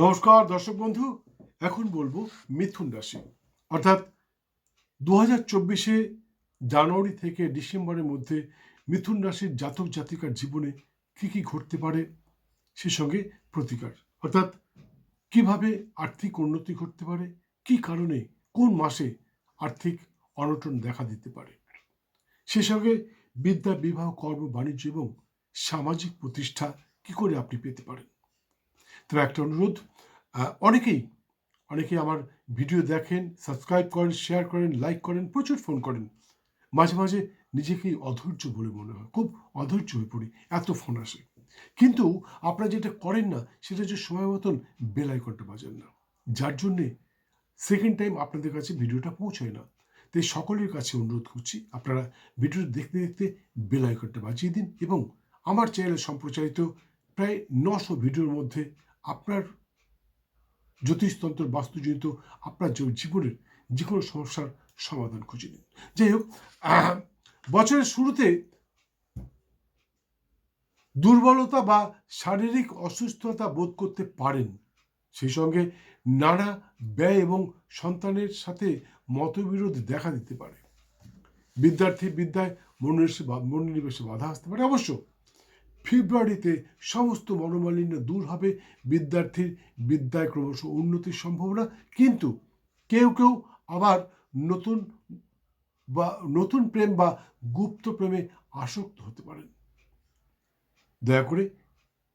নমস্কার, দর্শক বন্ধু। এখন বলব মিথুন রাশি। অর্থাৎ দু হাজার চব্বিশে জানুয়ারি থেকে ডিসেম্বরের মধ্যে মিথুন রাশির জাতক জাতিকার জীবনে কি কি ঘটতে পারে সে সঙ্গে প্রতিকার। অর্থাৎ কীভাবে আর্থিক উন্নতি ঘটতে পারে, কি কারণে কোন মাসে আর্থিক অনটন দেখা দিতে পারে। সে সঙ্গে বিদ্যা, বিবাহ, কর্ম, বাণিজ্য এবং সামাজিক প্রতিষ্ঠা কি করে আপনি পেতে পারেন। তবে একটা অনুরোধ অনেকেই অনেকেই আমার ভিডিও দেখেন সাবস্ক্রাইব করেন শেয়ার করেন লাইক করেন, প্রচুর ফোন করেন। মাঝে মাঝে নিজেকেই অধৈর্য বলে মনে হয়, খুব অধৈর্য হয়ে পড়ি, এত ফোন আসে। কিন্তু আপনারা যেটা করেন না, সেটা হচ্ছে সময় মতন বেল আইকনটা বাজান না। যার জন্যে সেকেন্ড টাইম আপনাদের কাছে ভিডিওটা পৌঁছায় না। তাই সকলের কাছে অনুরোধ করছি, আপনারা ভিডিও দেখতে দেখতে বেল আইকনটা বাজিয়ে দিন এবং আমার চ্যানেলে সম্প্রচারিত প্রায় নশো ভিডিওর মধ্যে আপনার জ্যোতিষতন্ত্র বাস্তুজনিত আপনার জীবনের যে কোনো সমস্যার সমাধান খুঁজে নিন। যাই হোক বছরের শুরুতে দুর্বলতা বা শারীরিক অসুস্থতা বোধ করতে পারেন। সেই সঙ্গে নানা ব্যয় এবং সন্তানের সাথে মতবিরোধ দেখা দিতে পারে। বিদ্যার্থী বিদ্যায় মনোনিবেশে মনোনিবেশে বাধা আসতে পারে। অবশ্য ফেব্রুয়ারিতে সমস্ত মনোমালিন্য দূর হবে। বিদ্যার্থীর বিদ্যায় ক্রমশ উন্নতির সম্ভাবনা। কিন্তু কেউ কেউ আবার নতুন বা নতুন প্রেম বা গুপ্ত প্রেমে আসক্ত হতে পারেন। দয়া করে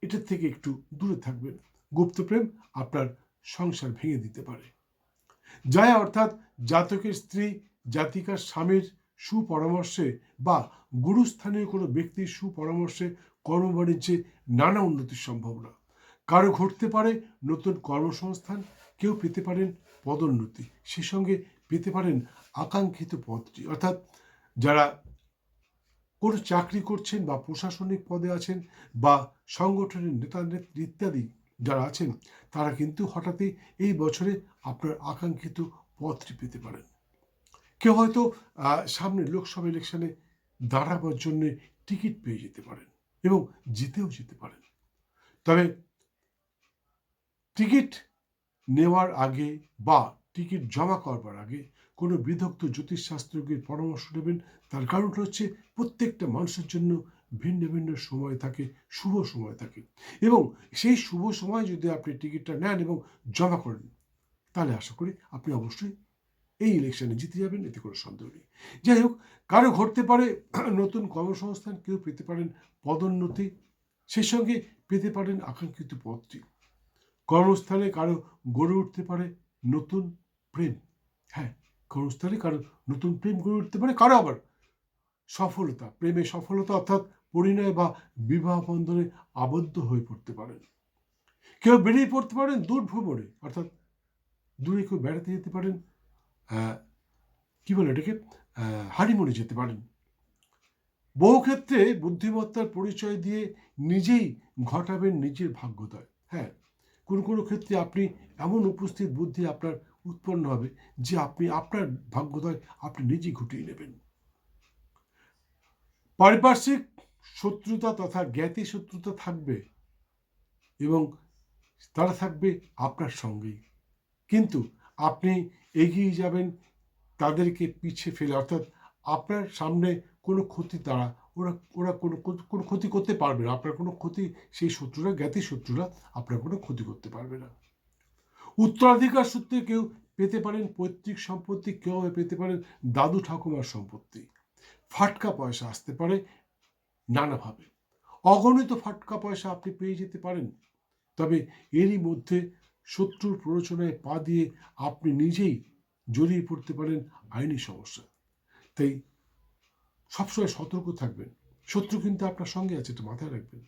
এটার থেকে একটু দূরে থাকবেন। গুপ্ত প্রেম আপনার সংসার ভেঙে দিতে পারে। জয়া অর্থাৎ জাতকের স্ত্রী, জাতিকার স্বামীর সুপরামর্শে বা গুরুস্থানীয় কোনো ব্যক্তির সুপরামর্শে কর্মবাণিজ্যে নানা উন্নতির সম্ভাবনা। কারও ঘটতে পারে নতুন কর্মসংস্থান, কেউ পেতে পারেন পদোন্নতি। সে সঙ্গে পেতে পারেন আকাঙ্ক্ষিত পদটি। অর্থাৎ যারা কোনো চাকরি করছেন বা প্রশাসনিক পদে আছেন বা সংগঠনের নেতা, নেত্রী ইত্যাদি যারা আছেন, তারা কিন্তু হঠাৎই এই বছরে আপনার আকাঙ্ক্ষিত পদটি পেতে পারেন। কেউ হয়তো সামনে লোকসভা ইলেকশনে দাঁড়াবার জন্যে টিকিট পেয়ে যেতে পারেন। এবং জিতেও যেতে পারেন। তবে টিকিট নেওয়ার আগে বা টিকিট জমা করবার আগে কোনো বিদগ্ধ জ্যোতিষশাস্ত্রজ্ঞের পরামর্শ নেবেন, তার কারণটা হচ্ছে প্রত্যেকটা মানুষের জন্য ভিন্ন ভিন্ন সময় থাকে, শুভ সময় থাকে। এবং সেই শুভ সময় যদি আপনি টিকিটটা নেন এবং জমা করেন, তাহলে আশা করি আপনি অবশ্যই এই ইলেকশনে জিতে যাবেন, এতে কোনো সন্দেহ নেই। যাই হোক কারও ঘটতে পারে, নতুন কর্মসংস্থান কেউ পেতে পারেন পদোন্নতি, সেই সঙ্গে পেতে পারেন আকাঙ্ক্ষিত পদটি। কর্মস্থলে কারও গড়ে উঠতে পারে নতুন প্রেম। হ্যাঁ কর্মস্থলে কারও নতুন প্রেম গড়ে উঠতে পারে, কারও আবার সফলতা, প্রেমে সফলতা অর্থাৎ পরিণয় বা বিবাহ বন্ধনে আবদ্ধ হয়ে পড়তে পারেন। কেউ বেরিয়ে পড়তে পারেন দূর ভ্রমণে, অর্থাৎ দূরে কেউ বেড়াতে যেতে পারেন কি বলে এটাকে? হানিমুনে যেতে পারেন। বহু ক্ষেত্রে বুদ্ধিমত্তার পরিচয় দিয়ে নিজেই ঘটাবেন নিজের ভাগ্যোদয়। হ্যাঁ কোনো কোনো ক্ষেত্রে আপনি এমন উপস্থিত বুদ্ধি আপনার উৎপন্ন হবে যে আপনি আপনার ভাগ্যোদয় আপনি নিজেই ঘটিয়ে নেবেন। পারিপার্শ্বিক শত্রুতা তথা জ্ঞাতি শত্রুতা থাকবে এবং তারা থাকবে আপনার সঙ্গেই। কিন্তু আপনি এগিয়ে যাবেন তাদেরকে পিছিয়ে ফেলে, অর্থাৎ আপনার সামনে কোনো ক্ষতি তারা, ওরা ওরা কোনো কোনো ক্ষতি করতে পারবে না। আপনার কোনো ক্ষতি সেই শত্রুরা, জ্ঞাতি শত্রুরা আপনার কোনো ক্ষতি করতে পারবে না। উত্তরাধিকার সূত্রে কেউ পেতে পারেন পৈতৃক সম্পত্তি, কেউ পেতে পারেন দাদু ঠাকুমার সম্পত্তি। ফাটকা পয়সা আসতে পারে নানাভাবে। অগণিত ফাটকা পয়সা আপনি পেয়ে যেতে পারেন। তবে এরই মধ্যে শত্রুর প্ররোচনায় পা দিয়ে আপনি নিজেই জড়িয়ে পড়তে পারেন আইনি সমস্যা। তাই সবসময় সতর্ক থাকবেন। শত্রু কিন্তু আপনার সঙ্গে আছে, এটা মাথায় রাখবেন।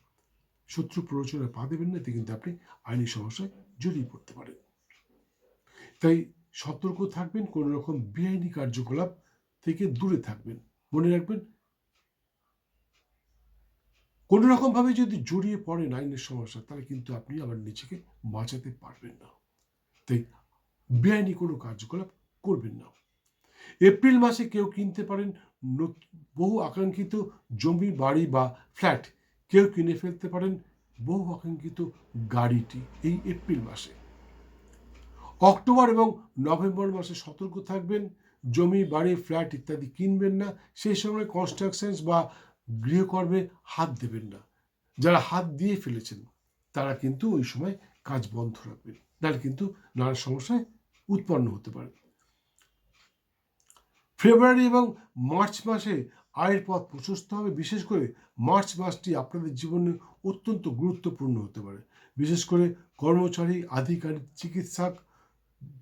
শত্রু প্ররোচনায় পা দেবেন না, এতে কিন্তু আপনি আইনি সমস্যায় জড়িয়ে পড়তে পারেন। তাই সতর্ক থাকবেন, কোনো রকম বেআইনি কার্যকলাপ থেকে দূরে থাকবেন। মনে রাখবেন, কোনো রকমভাবে যদি জড়িয়ে পড়েন আইনের সমস্যা, তাহলে কিন্তু আপনি আবার নিজেকে বাঁচাতে পারবেন না। তাই বেআইনি কোনো কার্যকলাপ করবেন না। এপ্রিল মাসে কেউ কিনতে পারেন বহু আকাঙ্ক্ষিত জমি, বাড়ি বা ফ্ল্যাট। কেউ কিনে ফেলতে পারেন বহু আকাঙ্ক্ষিত গাড়িটি এই এপ্রিল মাসে। অক্টোবর এবং নভেম্বর মাসে সতর্ক থাকবেন, জমি, বাড়ি, ফ্ল্যাট ইত্যাদি কিনবেন না। সেই সময় কনস্ট্রাকশনস বা গৃহকর্মে হাত দেবেন না। যারা হাত দিয়ে ফেলেছেন, তারা কিন্তু ওই সময় কাজ বন্ধ রাখবেন। তাহলে কিন্তু নানা সমস্যায় উৎপন্ন হতে পারে ফেব্রুয়ারি এবং মার্চ মাসে আয়ের পথ প্রশস্ত হবে। বিশেষ করে মার্চ মাসটি আপনাদের জীবনে অত্যন্ত গুরুত্বপূর্ণ হতে পারে। বিশেষ করে কর্মচারী, আধিকারিক, চিকিৎসক,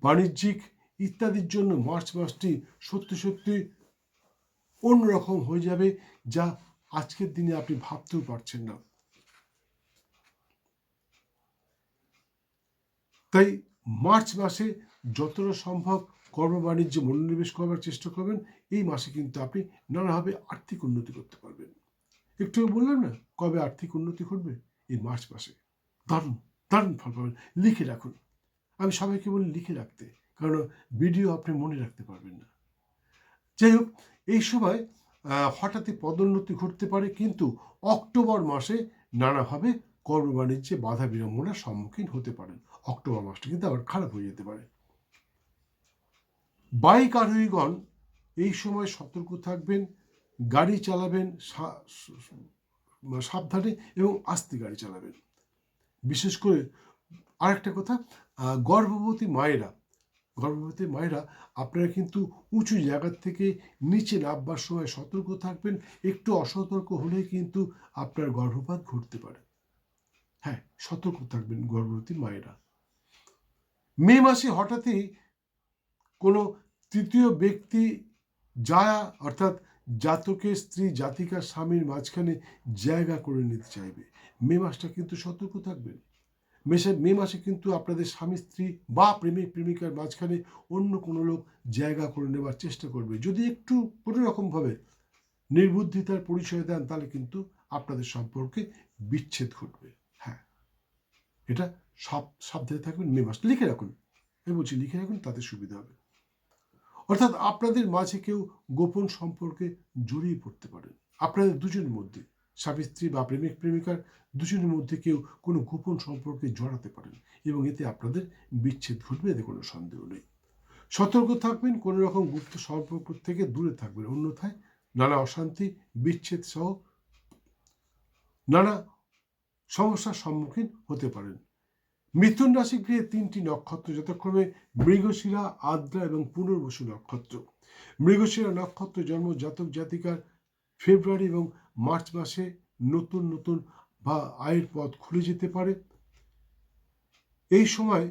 বাণিজ্যিক ইত্যাদির জন্য মার্চ মাসটি সত্যি সত্যি অন্যরকম হয়ে যাবে যা আজকের দিনে আপনি ভাবতেও পারছেন না। তাই মার্চ মাসে যতটা সম্ভব কর্ম বাণিজ্যে মনোনিবেশ করবার চেষ্টা করবেন। এই মাসে কিন্তু আপনি নানাভাবে আর্থিক উন্নতি করতে পারবেন। একটু বললাম না, কবে আর্থিক উন্নতি ঘটবে? এই মার্চ মাসে। দারুণ দারুণ ফল পাবেন। লিখে রাখুন। আমি সবাইকে বলি, লিখে রাখতে। কারণ ভিডিও আপনি মনে রাখতে পারবেন না। যাই হোক, এই সময় হঠাৎই পদোন্নতি ঘটতে পারে, কিন্তু অক্টোবর মাসে নানাভাবে কর্ম বাণিজ্যে বাধা বিড়ম্বনার সম্মুখীন হতে পারেন। অক্টোবর মাসটা কিন্তু আবার খারাপ হয়ে যেতে পারে। বাইক আরোহীগণ এই সময় সতর্ক থাকবেন, গাড়ি চালাবেন, সা- সাবধানে এবং আস্তে গাড়ি চালাবেন। বিশেষ করে আরেকটা কথা গর্ভবতী মায়েরা গর্ভবতী মায়েরা, আপনারা কিন্তু উঁচু জায়গার থেকে নিচে নামবার সময় সতর্ক থাকবেন, একটু অসতর্ক হলে কিন্তু আপনার গর্ভপাত ঘটতে পারে। হ্যাঁ সতর্ক থাকবেন গর্ভবতী মায়েরা। মে মাসে হঠাৎই কোনো তৃতীয় ব্যক্তি যা অর্থাৎ জাতকের স্ত্রী জাতিকার স্বামীর মাঝখানে জায়গা করে নিতে চাইবে। মে মাসটা কিন্তু সতর্ক থাকবেন মেসে, মে মাসে কিন্তু আপনাদের স্বামী, স্ত্রী বা প্রেমিক, প্রেমিকার মাঝখানে অন্য কোনো লোক জায়গা করে নেবার চেষ্টা করবে। যদি একটু কোনো রকমভাবে নির্বুদ্ধিতার পরিচয় দেন, তাহলে কিন্তু আপনাদের সম্পর্কে বিচ্ছেদ ঘটবে। হ্যাঁ। এটা সব, সাবধানে থাকবেন। মে মাস লিখে রাখুন। আমি বলছি লিখে রাখুন, তাতে সুবিধা হবে। অর্থাৎ আপনাদের মাঝে কেউ গোপন সম্পর্কে জড়িয়ে পড়তে পারেন। আপনাদের দুজনের মধ্যে, স্বামী, স্ত্রী বা প্রেমিক, প্রেমিকার দুজনের মধ্যে কেউ কোনো গোপন সম্পর্কে জড়াতে পারেন এবং এতে আপনাদের বিচ্ছেদ ঘটবে এতে কোনো সন্দেহ নেই। সতর্ক থাকবেন, কোনো রকম গুপ্ত সম্পর্ক থেকে দূরে থাকবেন। অন্যথায় নানা অশান্তি, বিচ্ছেদ সহ নানা সমস্যার সম্মুখীন হতে পারেন। মিথুন রাশি গৃহে তিনটি নক্ষত্র, যথাক্রমে মৃগশিরা, আদ্রা এবং পুনর্বসু নক্ষত্র। মৃগশিরা নক্ষত্র জন্ম জাতক জাতিকার ফেব্রুয়ারি এবং মার্চ মাসে নতুন নতুন বা আয়ের পথ খুলে যেতে পারে। এই সময়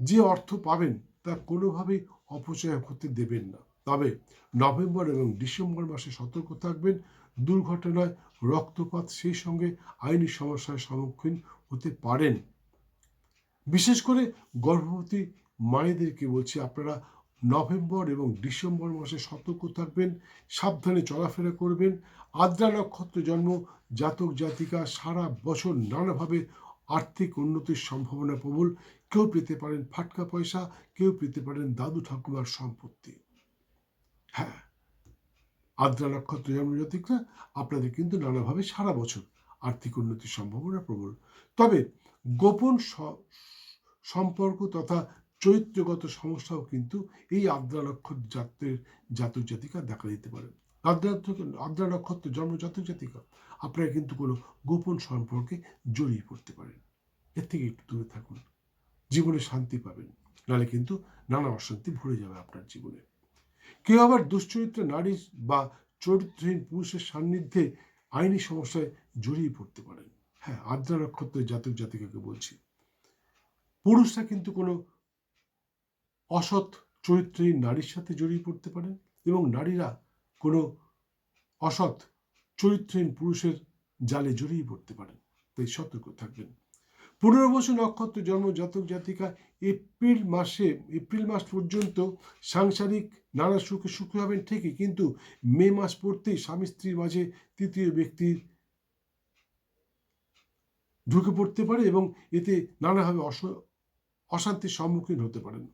যে অর্থ পাবেন তা কোনোভাবেই অপচয় হতে দেবেন না। তবে নভেম্বর এবং ডিসেম্বর মাসে সতর্ক থাকবেন। দুর্ঘটনায় রক্তপাত সেই সঙ্গে আইনি সমস্যার সম্মুখীন হতে পারেন। বিশেষ করে গর্ভবতী মায়েদেরকে বলছি, আপনারা নভেম্বর এবং ডিসেম্বর মাসে সতর্ক থাকবেন, সাবধানে চলাফেরা করবেন। আদ্রা নক্ষত্র জন্ম, জাতক জাতিকা সারা বছর নানাভাবে আর্থিক উন্নতির সম্ভাবনা প্রবল। কেউ পেতে পারেন ফাটকা পয়সা, কেউ পেতে পারেন দাদু ঠাকুমার সম্পত্তি। হ্যাঁ আদ্রা নক্ষত্র জন্ম জাতিকরা আপনাদের কিন্তু নানাভাবে সারা বছর আর্থিক উন্নতির সম্ভাবনা প্রবল। তবে গোপন সম্পর্ক তথা চরিত্রগত সমস্যাও কিন্তু এই আদ্রা নক্ষত্র জাতের জাতক জাতিকা দেখা দিতে পারে। আদ্রা আদ্রা নক্ষত্র জন্ম জাতক জাতিকা, আপনারা কিন্তু কোনো গোপন সম্পর্কে জড়িয়ে পড়তে পারেন। এর থেকে একটু দূরে থাকুন। জীবনে শান্তি পাবেন। নাহলে কিন্তু নানা অশান্তি ভরে যাবে আপনার জীবনে। কেউ আবার দুশ্চরিত্র নারী বা চরিত্রহীন পুরুষের সান্নিধ্যে আইনি সমস্যায় জড়িয়ে পড়তে পারেন। হ্যাঁ আদ্রা নক্ষত্রের জাতক জাতিকাকে বলছি। পুরুষরা কিন্তু কোনো অসৎ চরিত্রহীন নারীর সাথে জড়িয়ে পড়তে পারেন এবং নারীরা কোনো অসৎ চরিত্রহীন পুরুষের জালে জড়িয়ে পড়তে পারেন। তাই সতর্ক থাকবেন। পনেরো বছর নক্ষত্র জন্ম জাতক জাতিকা এপ্রিল মাসে, এপ্রিল মাস পর্যন্ত সাংসারিক নানা সুখে সুখী হবেন ঠিকই, কিন্তু মে মাস পড়তেই স্বামী স্ত্রীর মাঝে তৃতীয় ব্যক্তির ঢুকে পড়তে পারে এবং এতে নানাভাবে অস- অশান্তির সম্মুখীন হতে পারেন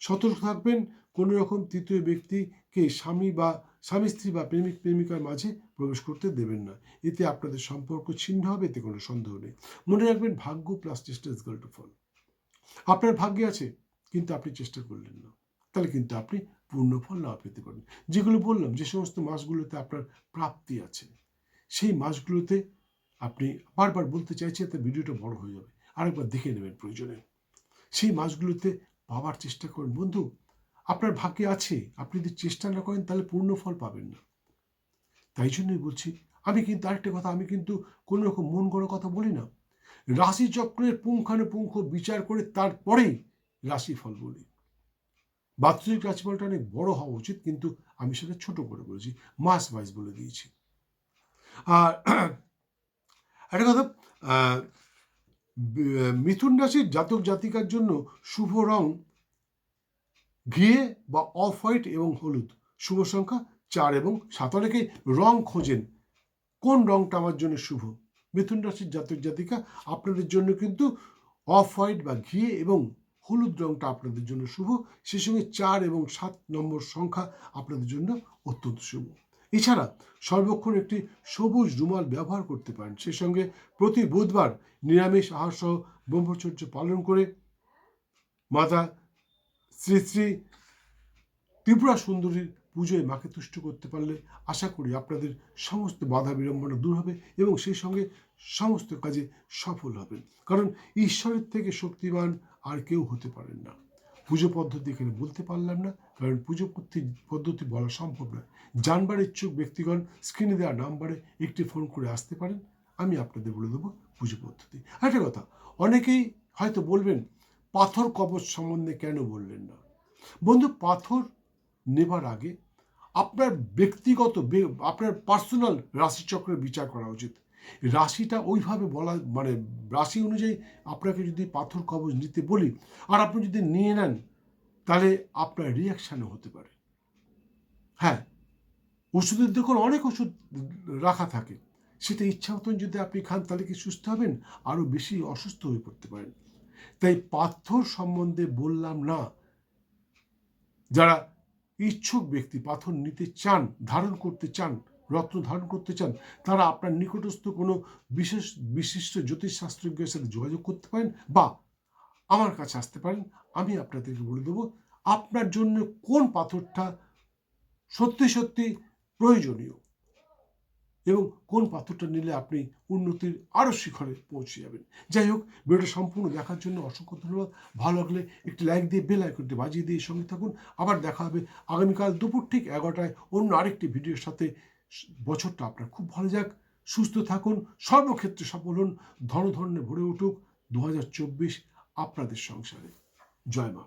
সতর্ক থাকবেন, কোনো রকম তৃতীয় ব্যক্তিকে স্বামী বা স্বামী স্ত্রী বা প্রেমিক প্রেমিকার মাঝে প্রবেশ করতে দেবেন না। এতে আপনাদের সম্পর্ক ছিন্ন হবে, এতে কোনো সন্দেহ নেই। মনে রাখবেন, ভাগ্য প্লাস চেষ্টা ইজ টু ফল আপনার ভাগ্যে আছে, কিন্তু আপনি চেষ্টা করলেন না। তাহলে কিন্তু আপনি পূর্ণ ফল না পেতে পারেন। যেগুলো বললাম, যে সমস্ত মাসগুলোতে আপনার প্রাপ্তি আছে, সেই মাসগুলোতে আপনি বারবার বলতে চাইছি এতে ভিডিওটা বড় হয়ে যাবে। আরেকবার দেখে নেবেন প্রয়োজনে। সেই মাসগুলোতে পাওয়ার চেষ্টা করুন। বন্ধু, আপনার ভাগ্যে আছে। আপনি যদি চেষ্টা না করেন, তাহলে পূর্ণ ফল পাবেন না। তাই জন্যই বলছি, আমি কিন্তু আরেকটা কথা, আমি কিন্তু কোনো রকম মন গড়া কথা বলি না। রাশিচক্রের পুঙ্খানুপুঙ্খ বিচার করে তারপরেই রাশিফল বলি। বাৎসরিক রাশিফলটা অনেক বড় হওয়া উচিত, কিন্তু আমি সেটা ছোট করে বলেছি, মাস ওয়াইজ বলে দিয়েছি। আর একটা কথা মিথুন রাশির জাতক জাতিকার জন্য শুভ রং ঘিয়ে বা অফ হোয়াইট এবং হলুদ। শুভ সংখ্যা চার এবং সাত। অনেকে রং খোঁজেন। কোন রংটা আমার জন্য শুভ? মিথুন রাশির জাতক জাতিকা, আপনাদের জন্য কিন্তু অফ হোয়াইট বা ঘিয়ে এবং হলুদ রংটা আপনাদের জন্য শুভ। সেই সঙ্গে চার এবং সাত নম্বর সংখ্যা আপনাদের জন্য অত্যন্ত শুভ। এছাড়া সর্বক্ষণ একটি সবুজ রুমাল ব্যবহার করতে পারেন। সেই সঙ্গে প্রতি বুধবার নিরামিষ আহার সহ ব্রহ্মচর্য পালন করে মাতা শ্রী শ্রী ত্রিপুরা সুন্দরীর পুজোয় মাকে তুষ্ট করতে পারলে আশা করি আপনাদের সমস্ত বাধা বিড়ম্বনা দূর হবে এবং সেই সঙ্গে সমস্ত কাজে সফল হবেন। কারণ ঈশ্বরের থেকে শক্তিমান আর কেউ হতে পারেন না। পুজো পদ্ধতি এখানে বলতে পারলাম না, কারণ পুজো পদ্ধতি বলা সম্ভব নয়। জানবার ইচ্ছুক ব্যক্তিগণ স্ক্রিনে দেওয়া নাম্বারে একটি ফোন করে আসতে পারেন, আমি আপনাদের বলে দেবো পুজো পদ্ধতি। একটা কথা, অনেকেই হয়তো বলবেন, পাথর কবচ সম্বন্ধে কেন বললেন না? বন্ধু, পাথর নেবার আগে আপনার ব্যক্তিগত আপনার পার্সোনাল রাশিচক্রের বিচার করা উচিত। রাশিটা ওইভাবে বলা মানে রাশি অনুযায়ী আপনাকে যদি পাথর কবজ নিতে বলি, আর আপনি যদি নিয়ে নেন, তাহলে আপনার রিয়াকশানও হতে পারে। হ্যাঁ ওষুধের দোকান অনেক ওষুধ রাখা থাকে। সেটা ইচ্ছা মতন যদি আপনি খান, তাহলে কি সুস্থ হবেন? আরও বেশি অসুস্থ হয়ে পড়তে পারেন। তাই পাথর সম্বন্ধে বললাম না। যারা ইচ্ছুক ব্যক্তি পাথর নিতে চান, ধারণ করতে চান রত্ন ধারণ করতে চান, তারা আপনার নিকটস্থ কোনো বিশেষ, বিশিষ্ট জ্যোতিষশাস্ত্রজ্ঞের সাথে যোগাযোগ করতে পারেন বা আমার কাছে আসতে পারেন, আমি আপনাদেরকে বলে দেবো আপনার জন্য কোন পাথরটা সত্যি সত্যি প্রয়োজনীয় এবং কোন পাথরটা নিলে আপনি উন্নতির আরও শিখরে পৌঁছে যাবেন। যাই হোক, ভিডিওটা সম্পূর্ণ দেখার জন্য অসংখ্য ধন্যবাদ। ভালো লাগলে একটি লাইক দিয়ে, বেল আইকনটি বাজিয়ে দিয়ে সঙ্গে থাকুন। আবার দেখা হবে আগামীকাল দুপুর ঠিক এগারোটায় অন্য আরেকটি ভিডিওর সাথে। বছরটা আপনার খুব ভালো যাক, সুস্থ থাকুন, সর্বক্ষেত্রে সফল হন ধনধর্ণে ভরে উঠুক দু হাজার চব্বিশ আপনাদের সংসারে। জয় মা।